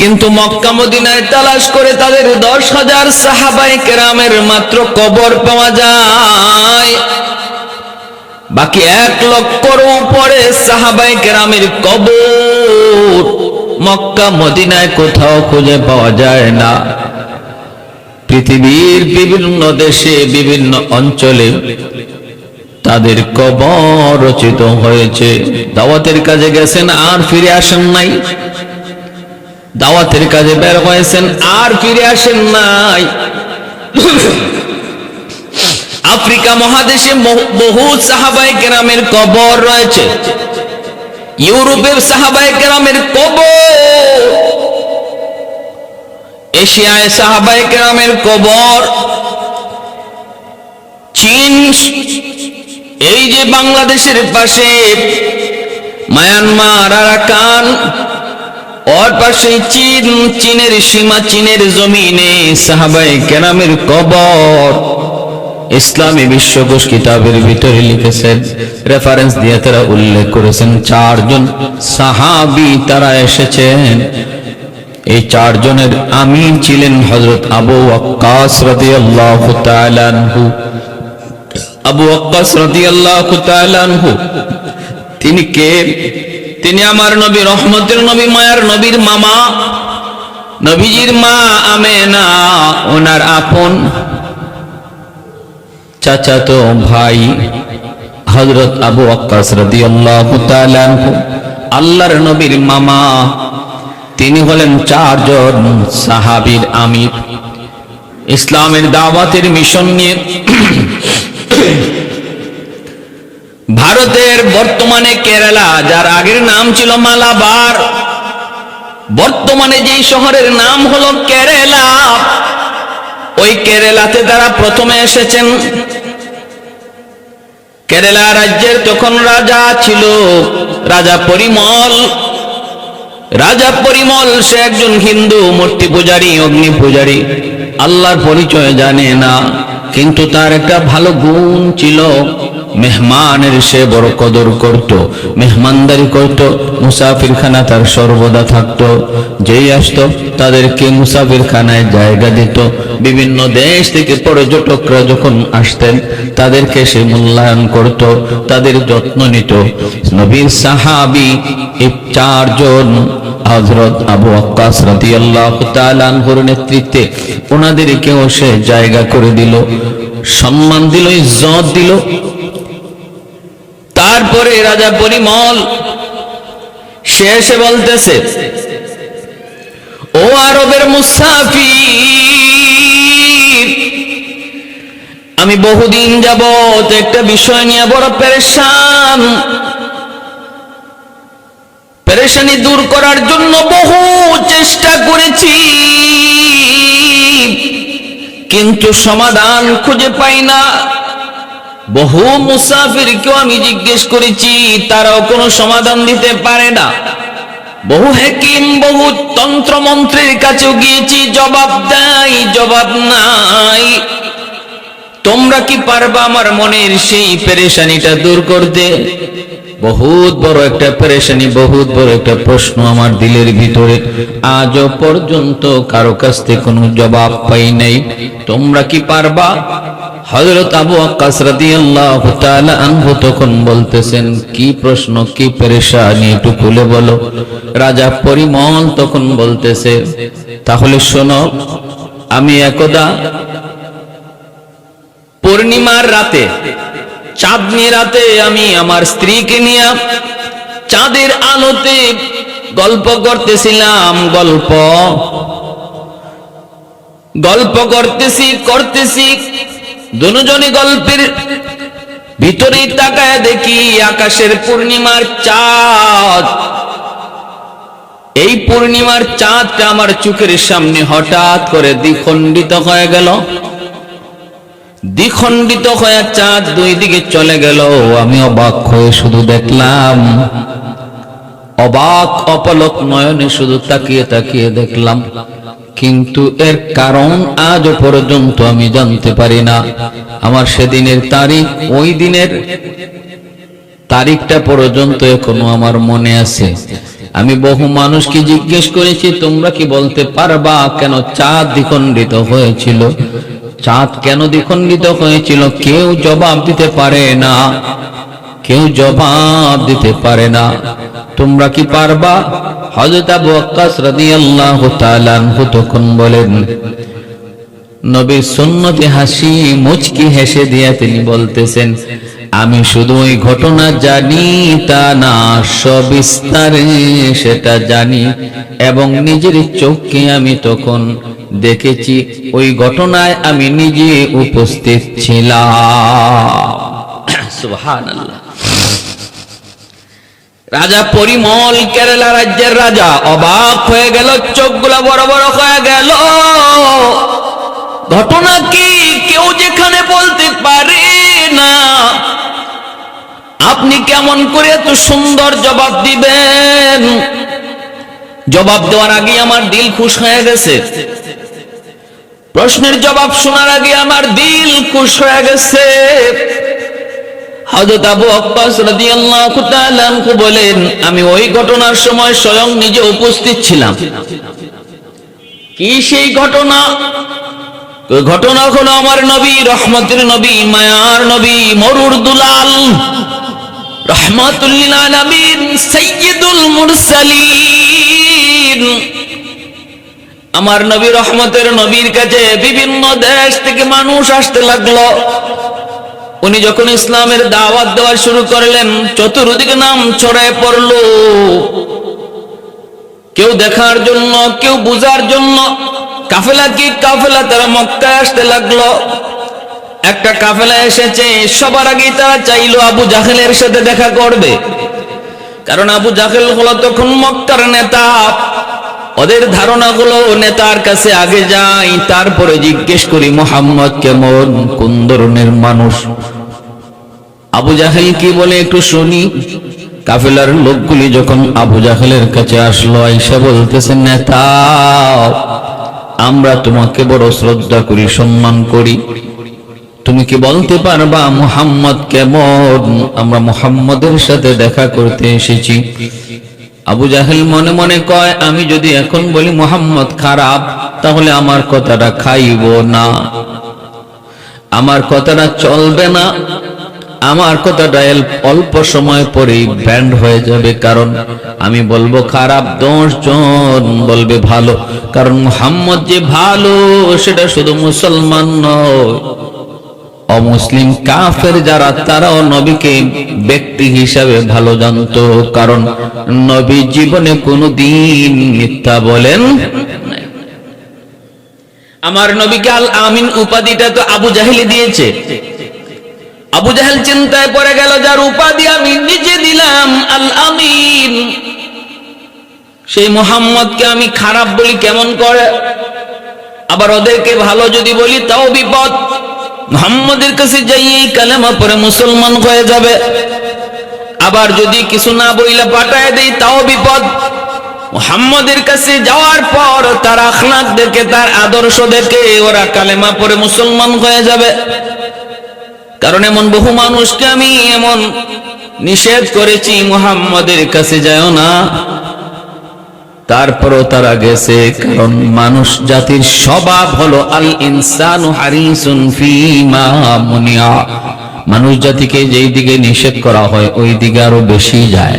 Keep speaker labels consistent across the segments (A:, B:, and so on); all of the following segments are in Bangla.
A: কিন্তু মক্কা মদিনায় তালাশ করে তাদের দশ হাজার সাহাবাই কেরামের মাত্র কবর পাওয়া যায়। বাকি এক লক্ষর উপরে সাহাবাই কেরামের কবর মক্কা মদিনায় কোথাও খুঁজে পাওয়া যায় না। পৃথিবীর বিভিন্ন দেশে, বিভিন্ন অঞ্চলে তাদের কবর রচিত হয়েছে। দাওয়াতের কাজে গেছেন আর ফিরে আসেন নাই। দাওয়াতের কাজে বের হয়েছেন, আর ফিরে আসেন নাই। আফ্রিকা মহাদেশে বহু- সাহাবাই কেরামের কবর রয়েছে। ইউরোপের সাহাবাই কেরামের কবর। এশিয়ায় সাহাবাই কেরামের কবর। চীন, এই যে বাংলাদেশের পাশে, মায়ানমার, আরাকান চীনের সীমা, চীনের জমিনে সাহাবাই কেরামের কবর। ইসলামী বিশ্বকোষ কিতাবের ভিতরে লিখেছেন রেফারেন্স দিয়ে তারা উল্লেখ করেছেন, চারজন সাহাবি তারা এসেছেন। এই চারজনের আমিন ছিলেন হজরত আবু রাদিয়াল্লাহু তাআলা আনহু। আবু রাদিয়াল্লাহু তাআলা আনহু, তিনি কে? তিনি আমার নবী, রহমতের নবী, মায়ার নবীর মামা। নবীজির মা আমেনা, ওনার আপন। চাচাতো ভাই, হযরত আবু আল্লাহর নবীর মামা। তিনি হলেন চারজন সাহাবীর আমির। ইসলামের দাওয়াতের মিশন নিয়ে ভারতের বর্তমানে কেরালা, যার আগের নাম ছিল মালাবার। বর্তমানে যেই শহরের নাম হলো কেরালা, ওই কেরালাতে তারা প্রথমে এসেছেন। কেরালা রাজ্যের তখন রাজা ছিল, রাজা পরিমল রাজা পরিমল সে একজন হিন্দু, মূর্তি পূজারী, অগ্নি পূজারী। আল্লাহর পরিচয় জানে না। কিন্তু তার একটা ভালো গুণ ছিল, মেহমানের সে বড় কদর করত, মেহমানদারি করত, মুসাফিরখানা তার সর্বদা থাকতো, যেই আসতো তাদেরকে মুসাফিরখানায় জায়গা দিত। বিভিন্ন দেশ থেকে পর্যটকরা যখন আসতেন, তাদেরকে সে মূল্যায়ন করত, তাদের যত্ন নিত। নবীর সাহাবি চারজন, হযরত আবু রাদিয়াল্লাহু তাআলা আনহুর নেতৃত্বে ওনাদেরকেও সে জায়গা করে দিল। সম্মান দিল, ইজ্জত দিল। তারপরে রাজা পরিমল সে এসে বলতেছে, ও আরবের মুসাফির, আমি বহুদিন যাবত একটা বিষয় নিয়ে বড় পেরেশান। পেরেশানি দূর করার জন্য বহু চেষ্টা করেছি। কিন্তু সমাধান খুঁজে পাই না। বহু মুসাফিরকেও আমি জিজ্ঞেস করেছি, তারাও কোনো সমাধান দিতে পারে না। বহু হেকিম, বহু তন্ত্র মন্ত্রের কাছেও গিয়েছি, জবাব দেয়, জবাব নাই। তোমরা কি পারবা আমার মনের সেই পেরেশানিটা দূর করতে? বহুত বড় একটা পেরেশানি, বহুত বড় একটা প্রশ্ন আমার দিলের ভিতরে। আজও পর্যন্ত কারও কাছ থেকে কোনো জবাব পাই নাই। তোমরা কি পারবা? হযরত আবু আক্কাস রাদিয়াল্লাহু তাআলা আনহু তখন বলতেছেন, কি প্রশ্ন, কি পেরেশানি, একটু খুলে বলো। রাজা পরিমল তখন বলতেছে, তাহলে শোনো, আমি একদা পূর্ণিমার রাতে চাঁদনি রাতে আমি আমার স্ত্রীকে নিয়ে চাঁদের আলোতে গল্প করতেছিলাম, গল্প। গল্প করতেছি করতেছি, দুজনে গল্পের ভিতরেই তাকায় দেখি আকাশের পূর্ণিমার চাঁদ। এই পূর্ণিমার চাঁদটা আমার চোখের সামনে হঠাৎ করে দ্বিখণ্ডিত হয়ে গেল। দ্বিখণ্ডিত হয়ে চাঁদ দুই দিকে চলে গেল। আমি অবাক হয়ে শুধু দেখলাম, অবাক অপলক নয়নে শুধু তাকিয়ে তাকিয়ে দেখলাম। কিন্তু এর কারণ আজ পর্যন্ত আমি জানতে পারি না। আমার সেদিনের তারিখ, ওই দিনের তারিখটা পর্যন্ত এখনও আমার মনে আছে। আমি বহু মানুষকে জিজ্ঞেস করেছি, তোমরা কি বলতে পারবা কেন চাঁদ দ্বিখণ্ডিত হয়েছিল? চাঁদ কেন দ্বিখণ্ডিত হয়েছিল? কেউ জবাব দিতে পারে না। কেউ জবাব দিতে পারে না। তোমরা কি পারবা? হযরত আবু ওয়াক্কাস রাদিয়াল্লাহু তাআলা আনহু তখন বলেন, নবীর সুন্নতে হাসি মুচকি হেসে দিয়ে তিনি বলতেছেন, আমি শুধু ওই ঘটনা জানি, তা না সবিস্তারে সেটা জানি এবং নিজের চোখকে আমি তখন দেখেছি। ওই ঘটনায় আমি নিজে উপস্থিত ছিলাম। রাজা পরিমল কেরালা রাজ্যের রাজা অবাক হয়ে গেল, চোখগুলো বড় বড় হয়ে গেল। ঘটনা কি কেউ যেখানে বলতে পারে না? আপনি কেমন করে এত সুন্দর জবাব দিবেন? জবাব দেওয়ার আগে আমার দিল খুশ হয়ে গেছে। প্রশ্নের জবাব শোনার আগে আমার দিল খুশ হয়ে গেছে। হযরত আবু আব্বাস রাদিয়াল্লাহু তাআলা বলেন, আমি ওই ঘটনার সময় স্বয়ং নিজে উপস্থিত ছিলাম। কি সেই ঘটনা? ঘটনা হলো আমার নবী, রহমতের নবী, মায়ার নবী, মরুর দুলাল। রহমাতুল্লিল আলামিন, সাইয়্যিদুল মুরসালিন। আমার নবী রহমতের নবীর কাছে বিভিন্ন দেশ থেকে মানুষ আসতে লাগল। উনি যখন ইসলামের দাওয়াত দেওয়া শুরু করলেন, চতুর্দিকে নাম ছড়ায় পড়ল। কেউ দেখার জন্য, কেউ বুঝার জন্য। কাফেলা কি কাফেলা? তারা মক্কায় আসতে লাগল। একটা কাফেলা এসেছে, সবার আগে তারা চাইলো আবু জাহেলের সাথে দেখা করবে। কারণ আবু জাহেল হলো তখন মক্কার নেতা। ওদের ধারণা হলো নেতার কাছে আগে যাই তারপরে জিজ্ঞেস করি, মোহাম্মদ কেমন? কোন ধরনের মানুষ? আবু জাহেল কি বলে একটু শুনি। কাফেলার লোকগুলি যখন আবু জাহেলের কাছে আসলো, আইসা বলতেছে, নেতা, আমরা তোমাকে বড় শ্রদ্ধা করি, সম্মান করি। তুমি কি বলতে পারবা মুহাম্মদ কেমন? আমরা মুহাম্মদের সাথে দেখা করতে এসেছি। আবু জাহেল মনে মনে কয়, আমি যদি এখন বলি মোহাম্মদ খারাপ, তাহলে আমার কথাটা খাইব না। আমার কথাটা চলবে না। আমার কথাটা অল্প সময় পরেই ব্যান্ড হয়ে যাবে, কারণ আমি বলব খারাপ দশ জন বলবে ভালো। কারণ মোহাম্মদ যে ভালো, সেটা শুধু মুসলমান নয়। অমুসলিম কাফের যারা, তারাও নবীকে ব্যক্তি হিসাবে ভালো জানতো। কারণ নবী জীবনে কোনো দিন মিথ্যা বলেন আমার নবীকে আল আমিন উপাধিটা তো আবু জাহেলি দিয়েছে। আবু জাহেল চিন্তায় পড়ে গেল, যার উপাধি আমি নিজে দিলাম, আল আমিন। সেই মোহাম্মদকে আমি খারাপ বলি কেমন করে? আবার ওদেরকে ভালো যদি বলি, তাও বিপদ। মোহাম্মদের কাছে যাইয়ে কালেমা পরে মুসলমান হয়ে যাবে। আবার যদি কিছু না বইলে পাঠায় দেই, তাও বিপদ। মোহাম্মদের কাছে যাওয়ার পর তার আখলাক দেখে তার আদর্শ দেখে ওরা কালেমা পরে মুসলমান হয়ে যাবে। কারণ এমন বহু মানুষকে আমি এমন নিষেধ করেছি, মুহাম্মদের কাছে যাও না। তারপরও তারা গেছে, কারণ মানুষ জাতির স্বভাব হলো, আল ইনসানু হারিসুন মুনিয়া। মানুষ জাতিকে যেই দিকে নিষেধ করা হয়, ওই দিকে আরও বেশি যায়।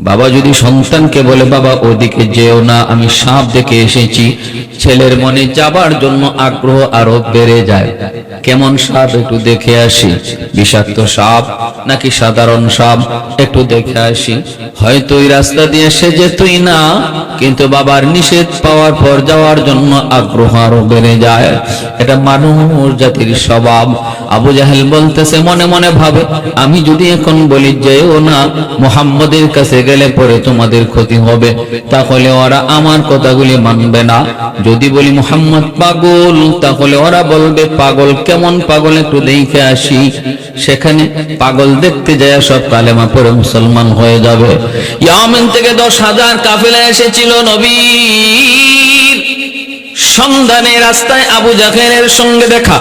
A: বাবা যদি সন্তানকে বলে, বাবা, ওদিকে যেও না, আমি সাপ দেখে এসেছি। ছেলের মনে যাবার জন্য আগ্রহ আরও বেড়ে যায়। কেমন সাপ একটু দেখে আসি। বিষাক্ত সাপ নাকি সাধারণ সাপ? একটু দেখে আসি। হয়তো ওই রাস্তা দিয়ে সে যেতই না, কিন্তু বাবার নিষেধ পাওয়ার পর যাওয়ার জন্য আগ্রহ আরও বেড়ে যায়। এটা মানুষ জাতির স্বভাব। আবু জাহেল বলতেছে, মনে মনে ভাবে, আমি যদি এখন বলি যেও না, মোহাম্মদের কাছে গেলে পরে তোমাদের ক্ষতি হবে। তাহলে ওরা আমার কথাগুলি মানবে না। যদি বলি, মোহাম্মদ পাগল তাহলে ওরা বলবে, পাগল কেমন পাগল একটু দেখে আসি। সেখানে পাগল দেখতে যায়, সব কালেমা পরে মুসলমান হয়ে যাবে। ইয়ামিন থেকে দশ হাজার কাফেলা এসেছিল নবীর সন্ধানে রাস্তায় আবু জাহেলের সঙ্গে দেখা।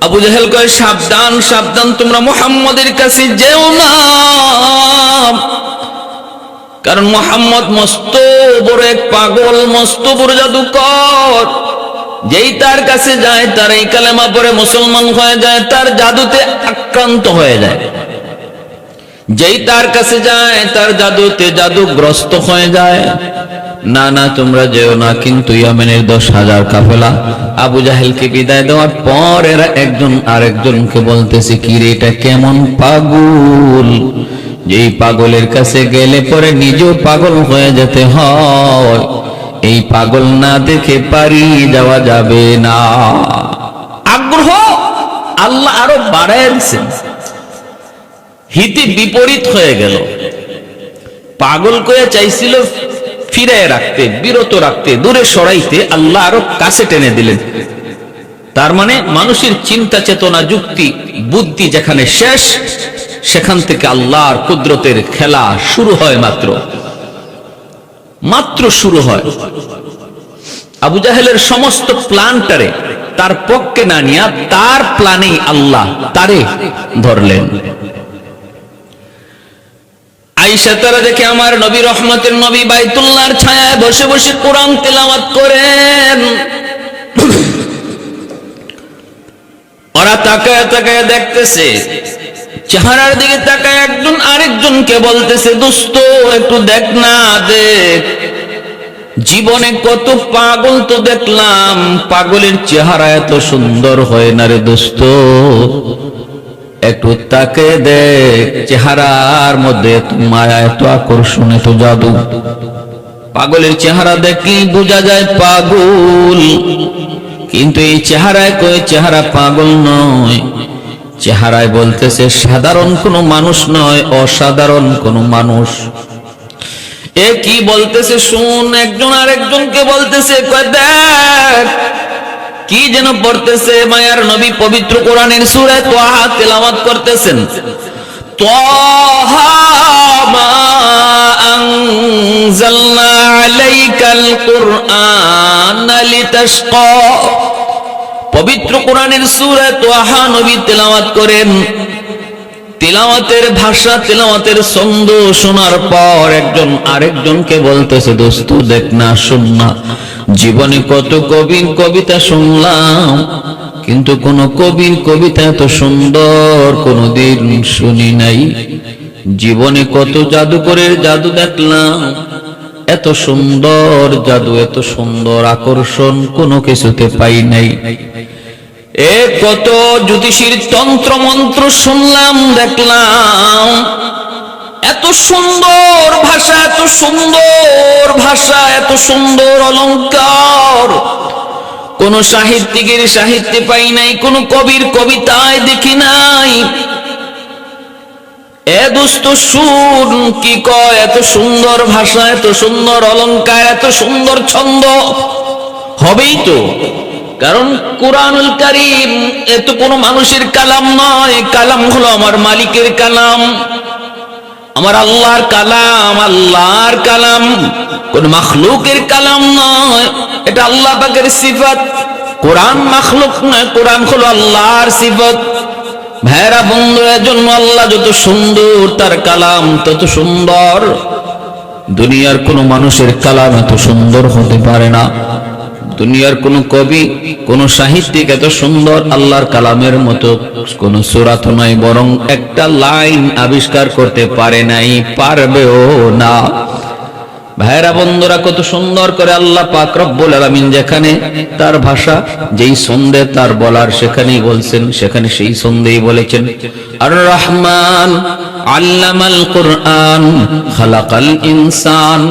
A: আবু জাহেল কয়, সাবধান সাবধান, তোমরা মুহাম্মদের কাছে যেও না। কারণ মোহাম্মদ মস্ত বড় এক পাগল, মস্ত বড় জাদুকর। যেই তার কাছে যায়, তার এই কালেমা পরে মুসলমান হয়ে যায়, তার জাদুতে আক্রান্ত হয়ে যায়। যেই তার কাছে যায়, তার জাদুতে জাদুগ্রস্ত হয়ে যায়। না না, তোমরা যেও না, কিন্তু ইয়ামেনের দশ হাজার কাফেলা। আবু জাহেলকে বিদায় দেওয়ার পর এরা একজন আরেকজনকে বলতেছে, কি রে, এটা কেমন পাগল? যেই পাগলের কাছে গেলে পরে নিজেও পাগল হয়ে যেতে হয়। এই পাগল না দেখে পারি যাওয়া যাবে না। আগ্রহ আল্লাহ আরও বাড়ায় দিচ্ছেন হিতে বিপরীত হয়ে গেল। পাগল করে চাইছিল ফিরে রাখতে, বিরত রাখতে, দূরে সরাইতে আল্লাহ আরও কাছে টেনে দিলেন। তার মানে মানুষের চিন্তা, চেতনা, যুক্তি, বুদ্ধি যেখানে শেষ, সেখান থেকে আল্লাহর কুদরতের খেলা শুরু হয় মাত্র। মাত্র শুরু হয়। আবু জাহেলের সমস্ত প্ল্যানটারে তার পক্ষে না নিয়া তার প্ল্যানেই আল্লাহ তারে ধরলেন। আইসা তারা দেখে আমার নবী রহমতের নবী বাইতুল্লাহর ছায়ায় বসে বসে কোরআন তেলাওয়াত করেন। ওরা তাকায় তাকায় দেখতেছে, চেহারার দিকে তাকায় একজন আরেকজনকে বলতেছে, দোস্ত, একটু দেখ না, দেখ। জীবনে কত পাগল তো দেখলাম, পাগলের চেহারা এত সুন্দর হয় না রে দোস্ত। একটু তাকে দেখ চেহারার মধ্যে মায়া এত আকর্ষণ, এত জাদু। পাগলের চেহারা দেখি বোঝা যায় পাগল। কিন্তু এই চেহারায় কই চেহারা পাগল নয়? চেহারায় বলতেছে, সাধারণ কোনো মানুষ নয়, অসাধারণ কোনো মানুষ। এ কি বলতেছে, শুন, একজন আরেকজনকে বলতেছে, কয় দেখ কি যেন পড়তেছে মায়ার নবী পবিত্র কোরআনের সুরে তোহা তেলাওয়াত করতেছেন। পবিত্র কোরআনের সুরে তোহা নবী তেলাওয়াত করেন। তেলাওয়াতের ভাষা, তেলাওয়াতের ছন্দ শোনার পর একজন আরেকজনকে বলতেছে, দোস্ত, দেখ না, শুন না। জীবনে কত কবির কবিতা শুনলাম, কিন্তু কোন কবির কবিতা এত সুন্দর কোনদিন শুনি নাই। জীবনে কত জাদুকরের জাদু দেখলাম, এত সুন্দর জাদু, এত সুন্দর আকর্ষণ কোনো কিছুতে পাই নাই। এ কত জ্যোতিষীর তন্ত্র মন্ত্র শুনলাম, দেখলাম। এত সুন্দর ভাষা, এত সুন্দর ভাষা, এত সুন্দর অলংকার। কোন সাহিত্যিকের সাহিত্যে পাই নাই, কোন কবির কবিতায় দেখি নাই। এ দুস্থ সুর কি কয়, এত সুন্দর ভাষা, এত সুন্দর অলঙ্কার এত সুন্দর ছন্দ। হবেই তো। কারণ কোরআনুল করিম এ তো কোনো মানুষের কালাম নয়। কালাম হলো আমার মালিকের কালাম। আমার আল্লাহর কালাম আল্লাহর কালাম। কোন মাখলুকের কালাম নয়। এটা আল্লাহ পাকের সিফত। কোরআন মাখলুক নয়, কোরআন হলো আল্লাহর সিফত। ভেড়া বন্ধুর জন্য আল্লাহ যত সুন্দর, তার কালাম তত সুন্দর। দুনিয়ার কোন মানুষের কালাম এত সুন্দর হতে পারে না। দুনিয়ার কোনো কবি, কোন সাহিত্যিক এত সুন্দর আল্লাহর কালামের মতো কোন সুরাত নয় বরং একটা লাইন আবিষ্কার করতে পারে নাই, পারবেও না। ভাইরা বন্ধুরা কত সুন্দর করে আল্লাহ পাক রব্বুল আলামিন যেখানে তার ভাষা যেই সন্দে তার বলার সেখানেই বলছেন সেখানে সেই সন্দেই বলেছেন আর রহমান আল্লামাল কুরআন খালাকাল ইনসান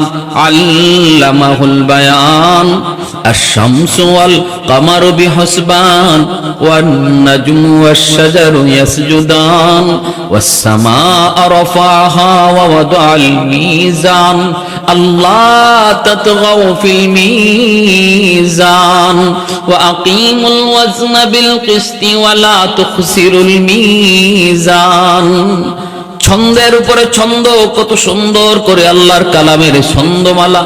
A: আল্লামাহুল বায়ান الشمس والقمر بحسبان والنجم والشجر يسجدان والسماء رفعها ووضع الميزان الله تطغوا في الميزان وأقيموا الوزن بالقسط ولا تخسروا الميزان ছন্দের উপরে ছন্দ কত সুন্দর করে আল্লাহর কালামের ছন্দমালা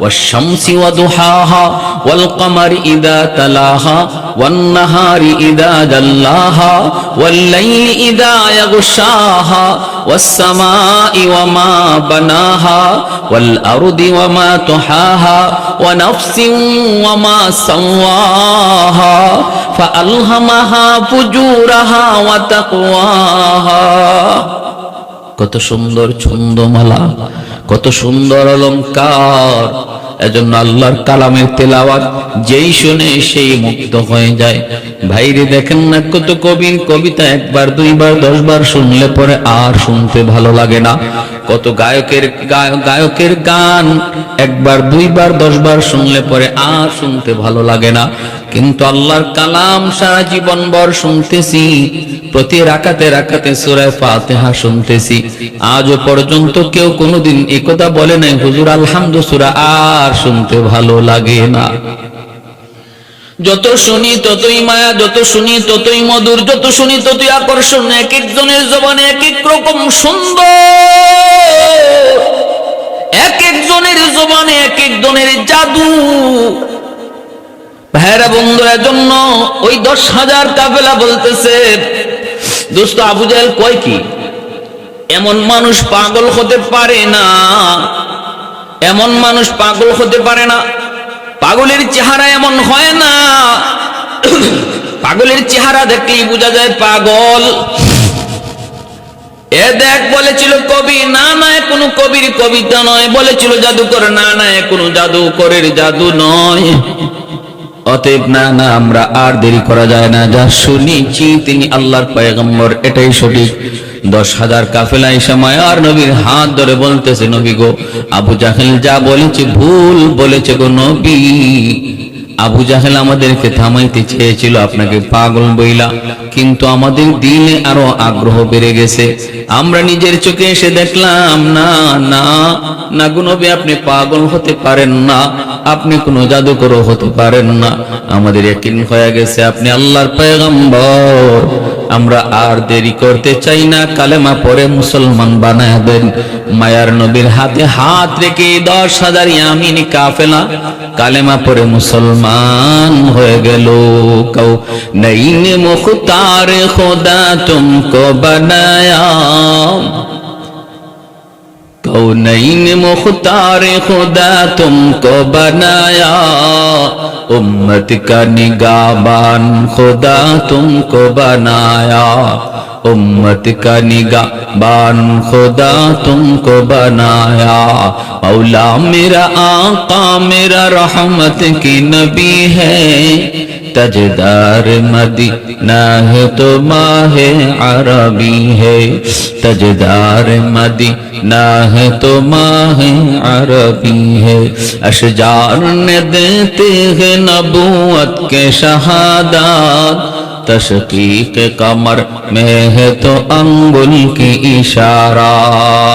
A: والشمس وضحاها والقمر إذا تلاها والنهار إذا جلاها والليل إذا يغشاها والسماء وما بناها والأرض وما تحاها ونفس وما سواها فألهمها فجورها وتقواها কত সুন্দর ছন্দমালা, কত সুন্দর অলঙ্কার এজন্য আল্লাহর কালামের তেলাওয়াত, যেই শুনে সেই মুক্ত হয়ে যায়। ভাইরে, দেখেন না কত কবির কবিতা, একবার, দুইবার, দশবার শুনলে পরে আর শুনতে ভালো লাগে না। কত গায়কের গায়কের গান। একবার, দুইবার, দশবার শুনলে পরে আর শুনতে ভালো লাগে না। কিন্তু আল্লাহর কালাম সারা জীবন ভর শুনতেছি। প্রতি রাকাতে রাকাতে সুরায় ফাতেহা শুনতেছি। আজও পর্যন্ত কেউ কোনোদিন একথা বলে নাই, হুজুর, আলহামদু, সুরা আর শুনতে ভালো লাগে না। যত শুনি ততই মায়া, যত শুনি ততই মধুর, যত শুনি ততই আকর্ষণ এক একজনের জবানে এক এক রকম সুন্দর। এক একজনের জবানে এক একজনের জাদু। ভাইরা বন্ধুরা জন্য ওই দশ হাজার কাফেলা বলতেছে, দোস্ত, আবু জাহেল কয় কি? এমন মানুষ পাগল হতে পারে না, এমন মানুষ পাগল হতে পারে না। পাগলের চেহারা এমন হয় না। পাগলের চেহারা দেখলেই বোঝা যায় পাগল। এ দেখ, বলেছিল কবি না নয় কোন কবির কবিতা নয়। বলেছিল জাদুকর না না কোন কোনো জাদুকরের জাদু নয়। অতএব না না, আমরা আর দেরি করা যায় না। যা শুনেছি, তিনি আল্লাহর পয়গম্বর, এটাই সঠিক। দশ হাজার কাফেলা সময় আর নবীর হাত ধরে বলতেছে, নবী গো, আবু জাহেল যা বলেছে ভুল বলেছে গো নবী। আবু জাহেল আমাদেরকে থামাইতে চেয়েছিল, আপনাকে পাগল বইলা। কিন্তু আমাদের দিনে আরও আগ্রহ বেড়ে গেছে। আমরা নিজের চোখে এসে দেখলাম, না না না গুনবে আপনি পাগল হতে পারেন না, আপনি কোনো জাদুকরও হতে পারেন না। আমাদের একিন হয়ে গেছে, আপনি আল্লাহর পয়গম্বর। আমরা আর দেরি করতে চাই না, কালেমা পরে মুসলমান বানায় দেন। মায়ার নবীর হাতে হাত রেখে দশ হাজার ইয়ামিন কাফেলা, কালেমা পরে মুসলমান হয়ে গেল কৌ মুখো তার খোদা তুমকো বানায়া। حنین مختار خدا تم کو بنایا امت کا نگاہ بان خدا تم کو بنایا امت کا نگاہ بان خدا تم کو بنایا مولا میرا آقا میرا رحمت کی نبی ہے تجدار مدینہ ہے تو ماہ عربی ہے تجدار مدینہ ہے تو ماہ عربی ہے اشجار نے دیتے ہیں نبوت کے شہادات तशकीक कमर में है तो अंगुल की इशारात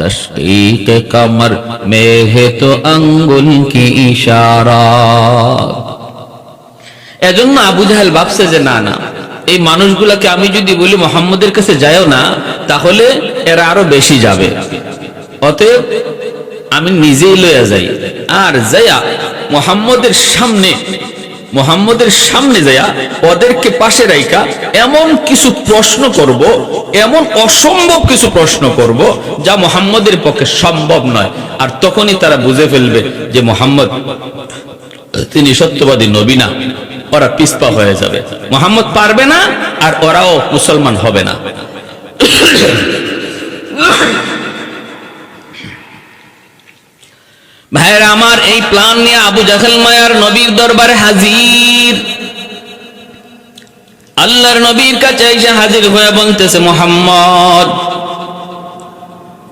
A: तशकीक कमर में है तो अंगुल की इशारात এজন্য আবু জাহেল ভাবছে যে না না এই মানুষগুলাকে আমি যদি বলি মোহাম্মদের কাছে যায়ও না তাহলে এরা আরো বেশি যাবে অতএব আমি নিজেই লইয়া যাই আর যাইয়া মোহাম্মদের সামনে মোহাম্মদের সামনে যাইয়া ওদেরকে পাশে রাইকা এমন কিছু প্রশ্ন করব, এমন অসম্ভব কিছু প্রশ্ন করব, যা মোহাম্মদের পক্ষে সম্ভব নয়। আর তখনই তারা বুঝে ফেলবে যে মোহাম্মদ, তিনি সত্যবাদী নবী না, ওরা পিস্পা হয়ে যাবে। মোহাম্মদ পারবে না, আর ওরাও মুসলমান হবে না। ভাইয়ের, আমার এই প্ল্যান নিয়ে আবু জাহেল মায়ার নবীর দরবারে হাজির। আল্লাহর নবীর কাছে এসে হাজির হয়ে বলতেছে, মোহাম্মদ,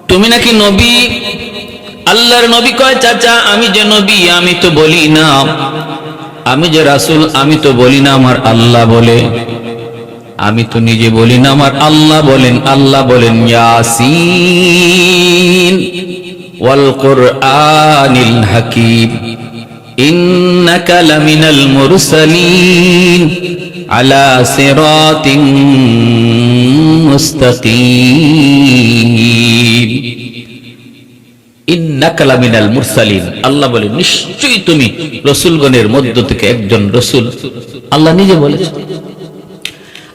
A: তুমি নাকি নবী? আল্লাহর নবী কয়, চাচা, আমি যে নবী, আমি তো বলি না। আমি যে রাসুল, আমি তো বলি না আমার আল্লাহ বলে। আমি তো নিজে বলি না আমার আল্লাহ বলেন আল্লাহ বলেন, ইয়াসিন। হাকীম। ইন্নাকা লামিনাল মুরসালিন আলা সিরাতিন মুস্তাকিম। ইন্নাকা লামিনাল মুরসালিন। আল্লাহ বলে, নিশ্চয়ই তুমি রসুলগণের মধ্য থেকে একজন রসুল। আল্লাহ নিজে বলেছে।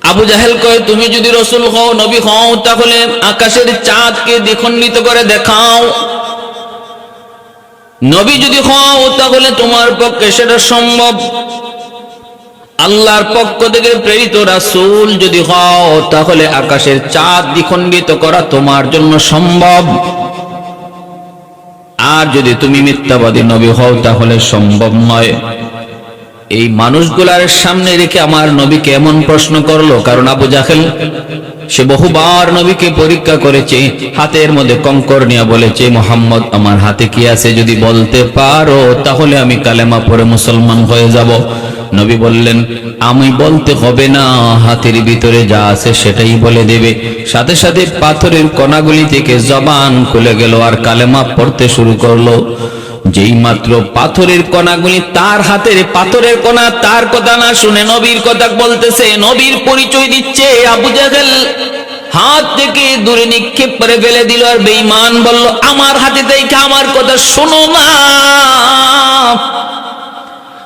A: আবু জাহেল কয়, তুমি যদি রসুল হও, নবী হও, তাহলে আকাশের চাঁদকে দ্বিখণ্ডিত করে দেখাও। নবী যদি হও, তাহলে তোমার পক্ষে সেটা সম্ভব। আল্লাহর পক্ষ থেকে প্রেরিত রাসূল যদি হও, তাহলে আকাশের চাঁদ দ্বিখণ্ডিত করা তোমার জন্য সম্ভব। আর যদি তুমি মিথ্যাবাদী নবী হও, তাহলে সম্ভব নয়। এই মানুষগুলার সামনে রেখে আমার নবীকে এমন প্রশ্ন করল, কারণ আবু জাহেল সে বহুবার নবীকে পরীক্ষা করেছে, হাতের মধ্যে কঙ্কর নিয়ে বলেছে, মোহাম্মদ, আমার হাতে কি আছে যদি বলতে পারো, তাহলে আমি কালেমা পরে মুসলমান হয়ে যাব। নবী বললেন, আমি বলতে হবে না, হাতের ভিতরে যা আছে সেটাই বলে দেবে। সাথে সাথে পাথরের কণাগুলি থেকে জবান খুলে গেল আর কালেমা পড়তে শুরু করল। যেই মাত্র পাথরের কণাগুলি তার হাতের পাথরের কণা, তার কথা না শুনে নবীর কথা বলতেছে, নবীর পরিচয় দিচ্ছে আবু জাহেল। হাত থেকে দূরে নিক্ষেপ করে ফেলে দিল আর বেঈমান বলল, আমার হাতে থেকে আমার কথা শোনো না